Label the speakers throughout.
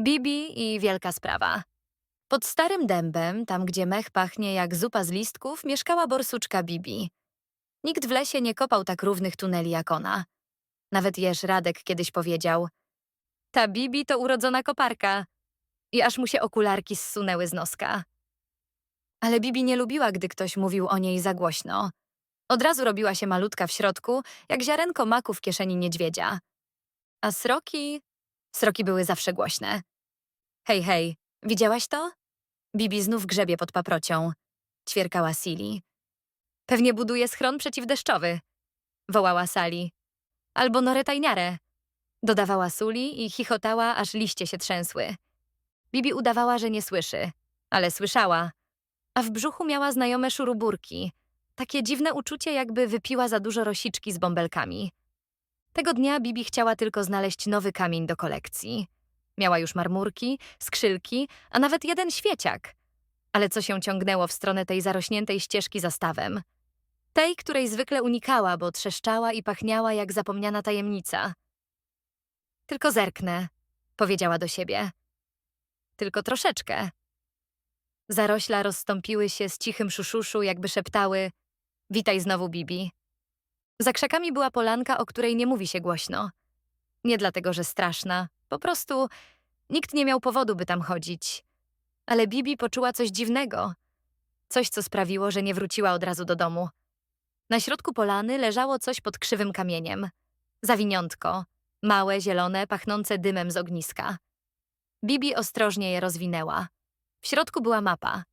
Speaker 1: Bibi i wielka sprawa. Pod starym dębem, tam gdzie mech pachnie jak zupa z listków, mieszkała borsuczka Bibi. Nikt w lesie nie kopał tak równych tuneli jak ona. Nawet Jeż Radek kiedyś powiedział: Ta Bibi to urodzona koparka. I aż mu się okularki zsunęły z noska. Ale Bibi nie lubiła, gdy ktoś mówił o niej za głośno. Od razu robiła się malutka w środku, jak ziarenko maku w kieszeni niedźwiedzia. A sroki... Sroki były zawsze głośne. Hej, hej, widziałaś to? Bibi znów grzebie pod paprocią. Ćwierkała Sili. Pewnie buduje schron przeciwdeszczowy. Wołała Sali. Albo norę tajniarę. Dodawała Suli i chichotała, aż liście się trzęsły. Bibi udawała, że nie słyszy, ale słyszała. A w brzuchu miała znajome szuruburki. Takie dziwne uczucie, jakby wypiła za dużo rosiczki z bąbelkami. Tego dnia Bibi chciała tylko znaleźć nowy kamień do kolekcji. Miała już marmurki, skrzylki, a nawet jeden świeciak. Ale co się ciągnęło w stronę tej zarośniętej ścieżki za stawem? Tej, której zwykle unikała, bo trzeszczała i pachniała jak zapomniana tajemnica. Tylko zerknę, powiedziała do siebie. Tylko troszeczkę. Zarośla rozstąpiły się z cichym szuszuszu, jakby szeptały: Witaj znowu, Bibi. Za krzakami była polanka, o której nie mówi się głośno. Nie dlatego, że straszna, po prostu nikt nie miał powodu, by tam chodzić. Ale Bibi poczuła coś dziwnego. Coś, co sprawiło, że nie wróciła od razu do domu. Na środku polany leżało coś pod krzywym kamieniem. Zawiniątko, małe, zielone, pachnące dymem z ogniska. Bibi ostrożnie je rozwinęła. W środku była mapa.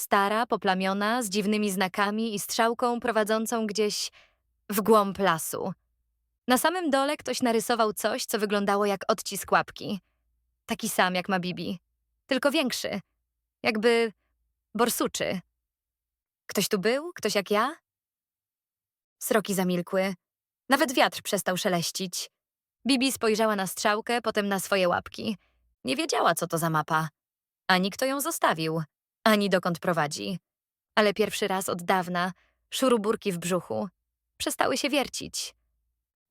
Speaker 1: Stara, poplamiona, z dziwnymi znakami i strzałką prowadzącą gdzieś w głąb lasu. Na samym dole ktoś narysował coś, co wyglądało jak odcisk łapki. Taki sam jak ma Bibi, tylko większy. Jakby borsuczy. Ktoś tu był? Ktoś jak ja? Sroki zamilkły. Nawet wiatr przestał szeleścić. Bibi spojrzała na strzałkę, potem na swoje łapki. Nie wiedziała, co to za mapa. Ani kto ją zostawił, ani dokąd prowadzi. Ale pierwszy raz od dawna szuruburki w brzuchu przestały się wiercić.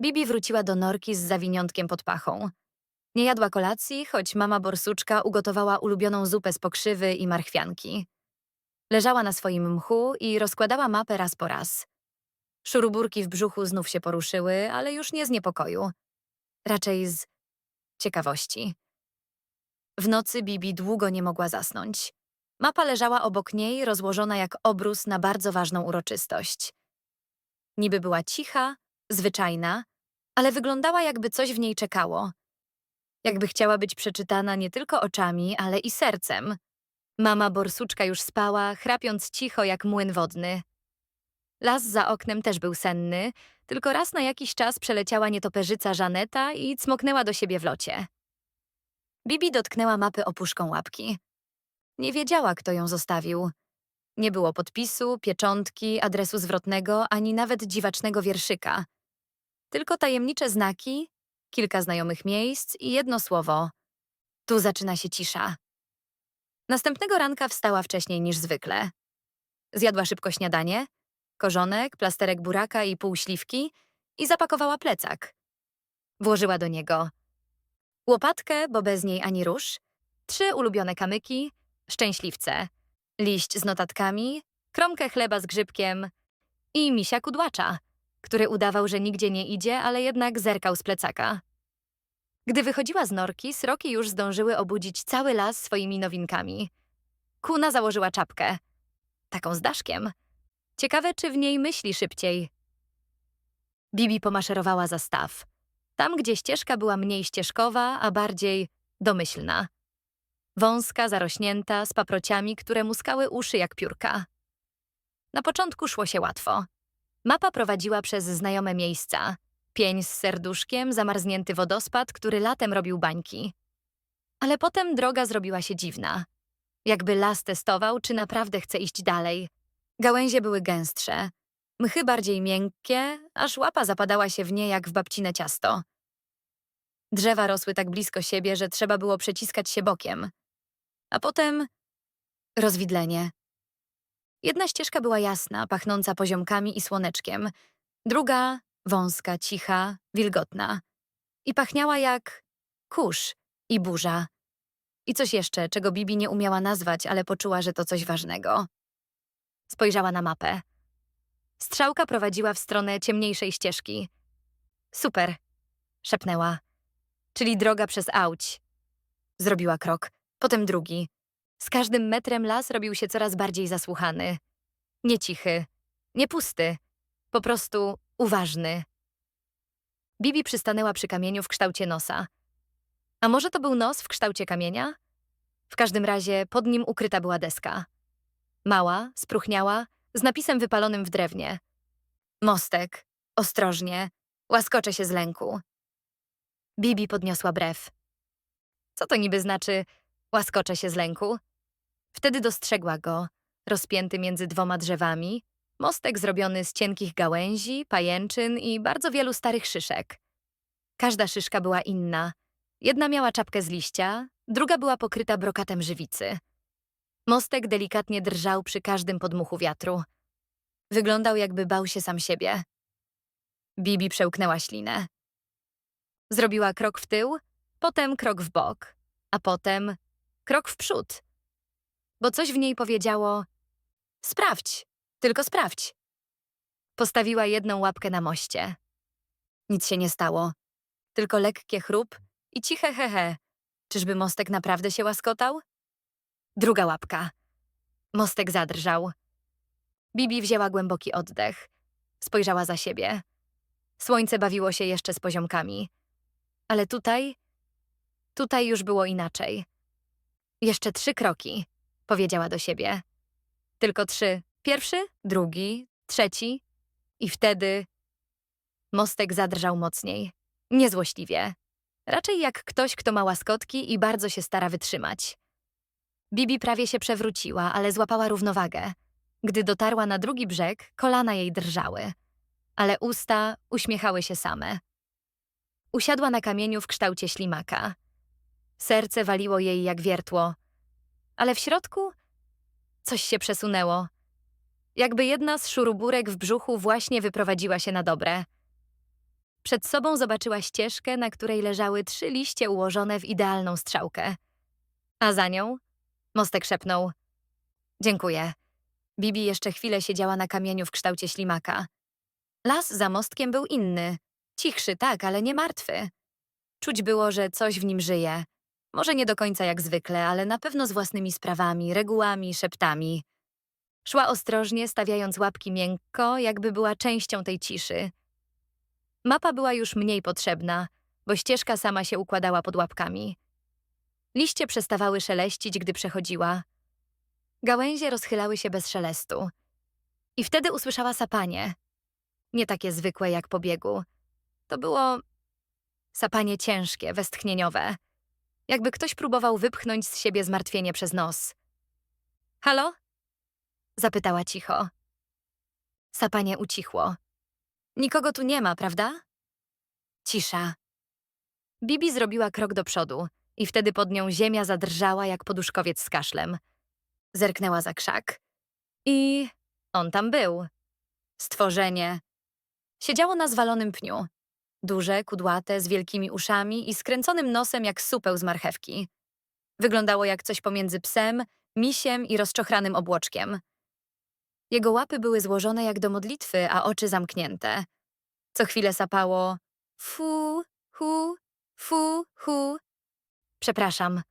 Speaker 1: Bibi wróciła do norki z zawiniątkiem pod pachą. Nie jadła kolacji, choć mama borsuczka ugotowała ulubioną zupę z pokrzywy i marchwianki. Leżała na swoim mchu i rozkładała mapę raz po raz. Szuruburki w brzuchu znów się poruszyły, ale już nie z niepokoju. Raczej z ciekawości. W nocy Bibi długo nie mogła zasnąć. Mapa leżała obok niej, rozłożona jak obrus na bardzo ważną uroczystość. Niby była cicha, zwyczajna, ale wyglądała jakby coś w niej czekało. Jakby chciała być przeczytana nie tylko oczami, ale i sercem. Mama borsuczka już spała, chrapiąc cicho jak młyn wodny. Las za oknem też był senny, tylko raz na jakiś czas przeleciała nietoperzyca Żaneta i cmoknęła do siebie w locie. Bibi dotknęła mapy opuszką łapki. Nie wiedziała, kto ją zostawił. Nie było podpisu, pieczątki, adresu zwrotnego, ani nawet dziwacznego wierszyka. Tylko tajemnicze znaki, kilka znajomych miejsc i jedno słowo. Tu zaczyna się cisza. Następnego ranka wstała wcześniej niż zwykle. Zjadła szybko śniadanie, korzonek, plasterek buraka i pół śliwki i zapakowała plecak. Włożyła do niego łopatkę, bo bez niej ani rusz, trzy ulubione kamyki, szczęśliwce, liść z notatkami, kromkę chleba z grzybkiem i misia kudłacza, który udawał, że nigdzie nie idzie, ale jednak zerkał z plecaka. Gdy wychodziła z norki, sroki już zdążyły obudzić cały las swoimi nowinkami. Kuna założyła czapkę. Taką z daszkiem. Ciekawe, czy w niej myśli szybciej. Bibi pomaszerowała za staw. Tam, gdzie ścieżka była mniej ścieżkowa, a bardziej domyślna. Wąska, zarośnięta, z paprociami, które muskały uszy jak piórka. Na początku szło się łatwo. Mapa prowadziła przez znajome miejsca. Pień z serduszkiem, zamarznięty wodospad, który latem robił bańki. Ale potem droga zrobiła się dziwna. Jakby las testował, czy naprawdę chce iść dalej. Gałęzie były gęstsze, mchy bardziej miękkie, aż łapa zapadała się w nie jak w babcine ciasto. Drzewa rosły tak blisko siebie, że trzeba było przeciskać się bokiem. A potem rozwidlenie. Jedna ścieżka była jasna, pachnąca poziomkami i słoneczkiem, druga wąska, cicha, wilgotna i pachniała jak kurz i burza. I coś jeszcze, czego Bibi nie umiała nazwać, ale poczuła, że to coś ważnego. Spojrzała na mapę. Strzałka prowadziła w stronę ciemniejszej ścieżki. Super, szepnęła. Czyli droga przez Auć. Zrobiła krok, potem drugi. Z każdym metrem las robił się coraz bardziej zasłuchany. Nie cichy, nie pusty, po prostu uważny. Bibi przystanęła przy kamieniu w kształcie nosa. A może to był nos w kształcie kamienia? W każdym razie pod nim ukryta była deska. Mała, spróchniała, z napisem wypalonym w drewnie. Mostek, ostrożnie, łaskoczę się z lęku. Bibi podniosła brew. Co to niby znaczy łaskoczę się z lęku? Wtedy dostrzegła go, rozpięty między dwoma drzewami, mostek zrobiony z cienkich gałęzi, pajęczyn i bardzo wielu starych szyszek. Każda szyszka była inna. Jedna miała czapkę z liścia, druga była pokryta brokatem żywicy. Mostek delikatnie drżał przy każdym podmuchu wiatru. Wyglądał, jakby bał się sam siebie. Bibi przełknęła ślinę. Zrobiła krok w tył, potem krok w bok, a potem krok w przód. Bo coś w niej powiedziało: Sprawdź, tylko sprawdź. Postawiła jedną łapkę na moście. Nic się nie stało, tylko lekkie chrup i ciche hehe. Czyżby mostek naprawdę się łaskotał? Druga łapka. Mostek zadrżał. Bibi wzięła głęboki oddech. Spojrzała za siebie. Słońce bawiło się jeszcze z poziomkami. Ale tutaj, tutaj już było inaczej. Jeszcze trzy kroki, powiedziała do siebie. Tylko trzy. Pierwszy, drugi, trzeci. I wtedy mostek zadrżał mocniej. Niezłośliwie. Raczej jak ktoś, kto ma łaskotki i bardzo się stara wytrzymać. Bibi prawie się przewróciła, ale złapała równowagę. Gdy dotarła na drugi brzeg, kolana jej drżały, ale usta uśmiechały się same. Usiadła na kamieniu w kształcie ślimaka. Serce waliło jej jak wiertło, ale w środku coś się przesunęło. Jakby jedna z szuruburek w brzuchu właśnie wyprowadziła się na dobre. Przed sobą zobaczyła ścieżkę, na której leżały trzy liście ułożone w idealną strzałkę. A za nią mostek szepnął: Dziękuję. Bibi jeszcze chwilę siedziała na kamieniu w kształcie ślimaka. Las za mostkiem był inny. Cichszy, tak, ale nie martwy. Czuć było, że coś w nim żyje. Może nie do końca jak zwykle, ale na pewno z własnymi sprawami, regułami, szeptami. Szła ostrożnie, stawiając łapki miękko, jakby była częścią tej ciszy. Mapa była już mniej potrzebna, bo ścieżka sama się układała pod łapkami. Liście przestawały szeleścić, gdy przechodziła. Gałęzie rozchylały się bez szelestu. I wtedy usłyszała sapanie. Nie takie zwykłe jak po biegu. To było sapanie ciężkie, westchnieniowe. Jakby ktoś próbował wypchnąć z siebie zmartwienie przez nos. Halo? Zapytała cicho. Sapanie ucichło. Nikogo tu nie ma, prawda? Cisza. Bibi zrobiła krok do przodu i wtedy pod nią ziemia zadrżała jak poduszkowiec z kaszlem. Zerknęła za krzak. I on tam był. Stworzenie. Siedziało na zwalonym pniu. Duże, kudłate, z wielkimi uszami i skręconym nosem jak supeł z marchewki. Wyglądało jak coś pomiędzy psem, misiem i rozczochranym obłoczkiem. Jego łapy były złożone jak do modlitwy, a oczy zamknięte. Co chwilę sapało fu, hu, fu, hu. Przepraszam,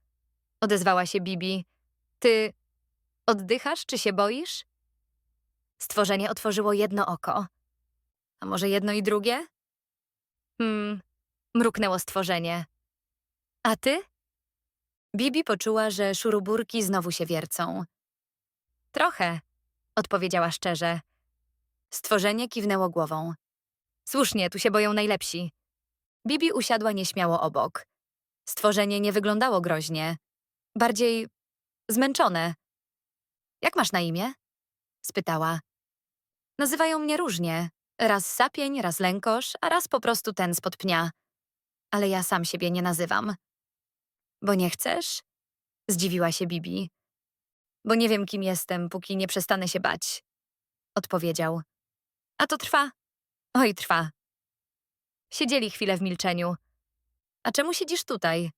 Speaker 1: odezwała się Bibi. Ty oddychasz czy się boisz? Stworzenie otworzyło jedno oko. A może jedno i drugie? Hmm, mruknęło stworzenie. A ty? Bibi poczuła, że szuruburki znowu się wiercą. Trochę, odpowiedziała szczerze. Stworzenie kiwnęło głową. Słusznie, tu się boją najlepsi. Bibi usiadła nieśmiało obok. Stworzenie nie wyglądało groźnie. Bardziej zmęczone. Jak masz na imię? spytała. Nazywają mnie różnie. Raz sapień, raz lękosz, a raz po prostu ten spod pnia. Ale ja sam siebie nie nazywam. Bo nie chcesz? Zdziwiła się Bibi. Bo nie wiem, kim jestem, póki nie przestanę się bać. Odpowiedział. A to trwa. Oj, trwa. Siedzieli chwilę w milczeniu. A czemu siedzisz tutaj?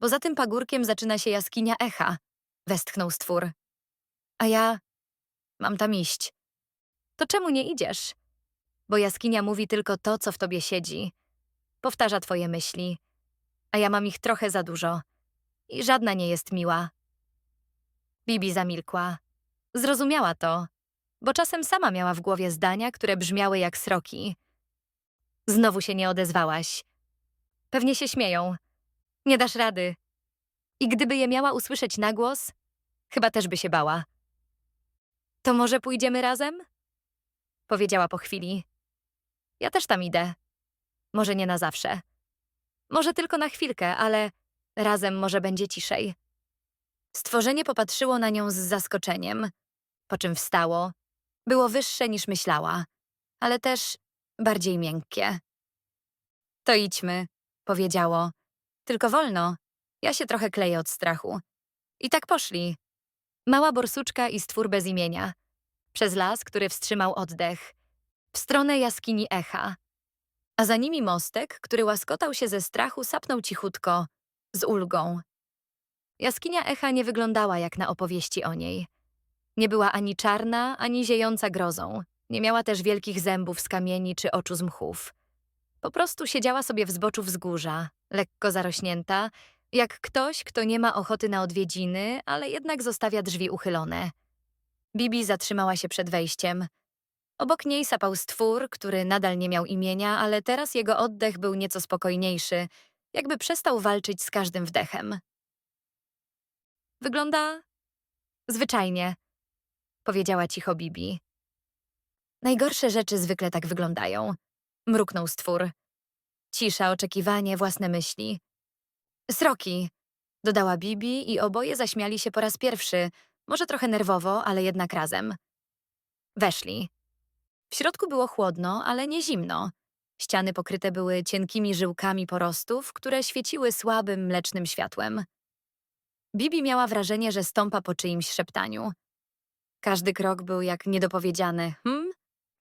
Speaker 1: bo za tym pagórkiem zaczyna się jaskinia echa, westchnął stwór. A ja mam tam iść. To czemu nie idziesz? Bo jaskinia mówi tylko to, co w tobie siedzi. Powtarza twoje myśli, a ja mam ich trochę za dużo. I żadna nie jest miła. Bibi zamilkła. Zrozumiała to, bo czasem sama miała w głowie zdania, które brzmiały jak sroki. Znowu się nie odezwałaś. Pewnie się śmieją. Nie dasz rady. I gdyby je miała usłyszeć na głos, chyba też by się bała. To może pójdziemy razem? Powiedziała po chwili. Ja też tam idę. Może nie na zawsze. Może tylko na chwilkę, ale razem może będzie ciszej. Stworzenie popatrzyło na nią z zaskoczeniem, po czym wstało. Było wyższe niż myślała, ale też bardziej miękkie. To idźmy, powiedziało. Tylko wolno. Ja się trochę kleję od strachu. I tak poszli. Mała borsuczka i stwór bez imienia. Przez las, który wstrzymał oddech. W stronę jaskini echa. A za nimi mostek, który łaskotał się ze strachu, sapnął cichutko, z ulgą. Jaskinia echa nie wyglądała jak na opowieści o niej. Nie była ani czarna, ani ziejąca grozą. Nie miała też wielkich zębów z kamieni czy oczu z mchów. Po prostu siedziała sobie w zboczu wzgórza, lekko zarośnięta, jak ktoś, kto nie ma ochoty na odwiedziny, ale jednak zostawia drzwi uchylone. Bibi zatrzymała się przed wejściem. Obok niej sapał stwór, który nadal nie miał imienia, ale teraz jego oddech był nieco spokojniejszy, jakby przestał walczyć z każdym wdechem. Wygląda zwyczajnie, powiedziała cicho Bibi. Najgorsze rzeczy zwykle tak wyglądają. Mruknął stwór. Cisza, oczekiwanie, własne myśli. Sroki, dodała Bibi i oboje zaśmiali się po raz pierwszy, może trochę nerwowo, ale jednak razem. Weszli. W środku było chłodno, ale nie zimno. Ściany pokryte były cienkimi żyłkami porostów, które świeciły słabym, mlecznym światłem. Bibi miała wrażenie, że stąpa po czyimś szeptaniu. Każdy krok był jak niedopowiedziany hm?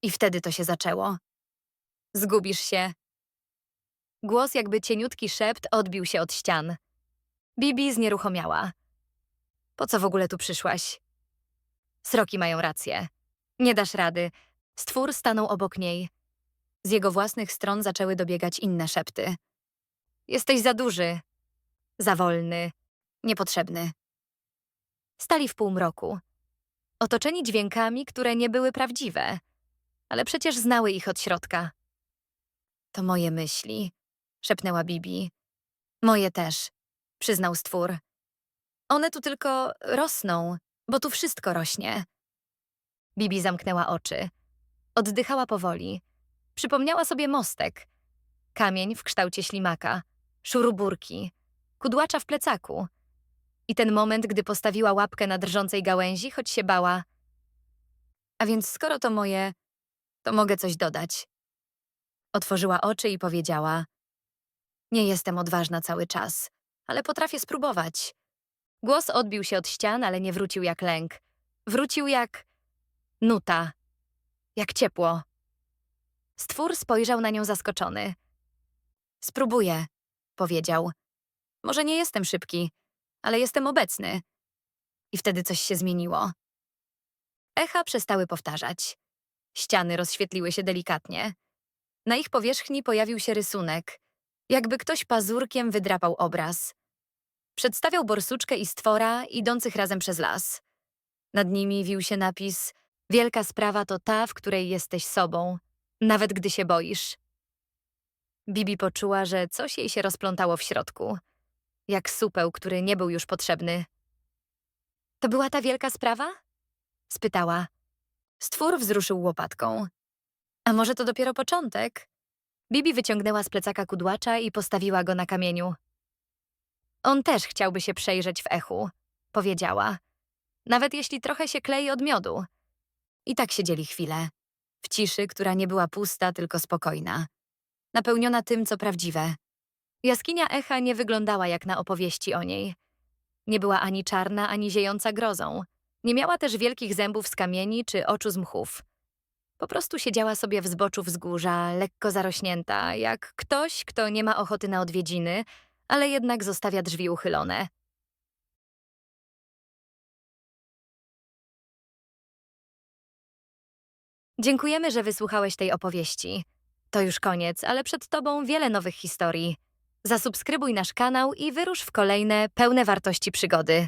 Speaker 1: I wtedy to się zaczęło. Zgubisz się. Głos jakby cieniutki szept odbił się od ścian. Bibi znieruchomiała. Po co w ogóle tu przyszłaś? Sroki mają rację. Nie dasz rady. Stwór stanął obok niej. Z jego własnych stron zaczęły dobiegać inne szepty. Jesteś za duży, za wolny, niepotrzebny. Stali w półmroku, otoczeni dźwiękami, które nie były prawdziwe, ale przecież znały ich od środka. To moje myśli, szepnęła Bibi. Moje też, przyznał stwór. One tu tylko rosną, bo tu wszystko rośnie. Bibi zamknęła oczy. Oddychała powoli. Przypomniała sobie mostek. Kamień w kształcie ślimaka, szuruburki, kudłacza w plecaku. I ten moment, gdy postawiła łapkę na drżącej gałęzi, choć się bała. A więc skoro to moje, to mogę coś dodać. Otworzyła oczy i powiedziała: Nie jestem odważna cały czas, ale potrafię spróbować. Głos odbił się od ścian, ale nie wrócił jak lęk. Wrócił jak nuta, jak ciepło. Stwór spojrzał na nią zaskoczony. Spróbuję, powiedział. Może nie jestem szybki, ale jestem obecny. I wtedy coś się zmieniło. Echa przestały powtarzać. Ściany rozświetliły się delikatnie. Na ich powierzchni pojawił się rysunek, jakby ktoś pazurkiem wydrapał obraz. Przedstawiał borsuczkę i stwora idących razem przez las. Nad nimi wił się napis Wielka sprawa to ta, w której jesteś sobą, nawet gdy się boisz. Bibi poczuła, że coś jej się rozplątało w środku, jak supeł, który nie był już potrzebny. To była ta wielka sprawa? spytała. Stwór wzruszył łopatką. A może to dopiero początek? Bibi wyciągnęła z plecaka kudłacza i postawiła go na kamieniu. On też chciałby się przejrzeć w echu, powiedziała. Nawet jeśli trochę się klei od miodu. I tak siedzieli chwilę. W ciszy, która nie była pusta, tylko spokojna. Napełniona tym, co prawdziwe. Jaskinia echa nie wyglądała jak na opowieści o niej. Nie była ani czarna, ani ziejąca grozą. Nie miała też wielkich zębów z kamieni czy oczu z mchów. Po prostu siedziała sobie w zboczu wzgórza, lekko zarośnięta, jak ktoś, kto nie ma ochoty na odwiedziny, ale jednak zostawia drzwi uchylone. Dziękujemy, że wysłuchałeś tej opowieści. To już koniec, ale przed Tobą wiele nowych historii. Zasubskrybuj nasz kanał i wyrusz w kolejne, pełne wartości przygody.